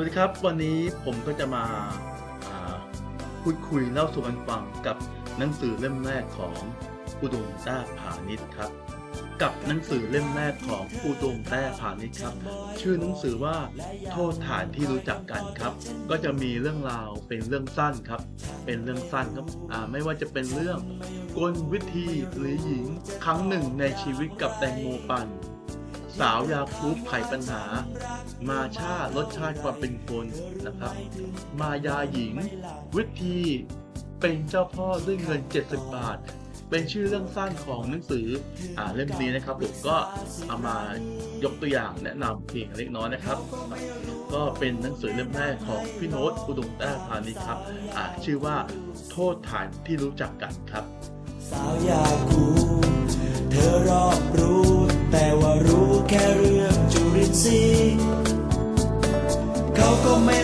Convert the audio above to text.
วัสดีครับวันนี้ผมก็จะมาพูดคุยเล่าสู่กันฟังกับหนังสือเล่มแรกของอุดมแต้ผานิชครับ กับหนังสือเล่มแรกของอุดมแต้ผานิชครับ ชื่อหนังสือว่าโทษฐานที่รู้จักกันครับ ก็จะมีเรื่องราวเป็นเรื่องสั้นครับ เป็นเรื่องสั้นครับไม่ว่าจะเป็นเรื่องกลวิธีหรือหญิงครั้งหนึ่งในชีวิตกับแตงโมปัน สาวยาคูไขปัญหา มาชารสชาติความเป็นคนนะครับ มายาหญิง วิธีเป็นเจ้าพ่อด้วยเงิน 70 บาท เป็นชื่อเรื่องสั้นของหนังสืออ่าเล่มนี้นะครับผมก็เอามายกตัวอย่างแนะนำเพียงเล็กน้อยนะครับ ก็เป็นหนังสือเล่มแรกของพี่โน้ตอุดมแต้พานิชครับอ่าชื่อว่าโทษฐานที่รู้จักกันครับสาวยาคู เขาก็ไม่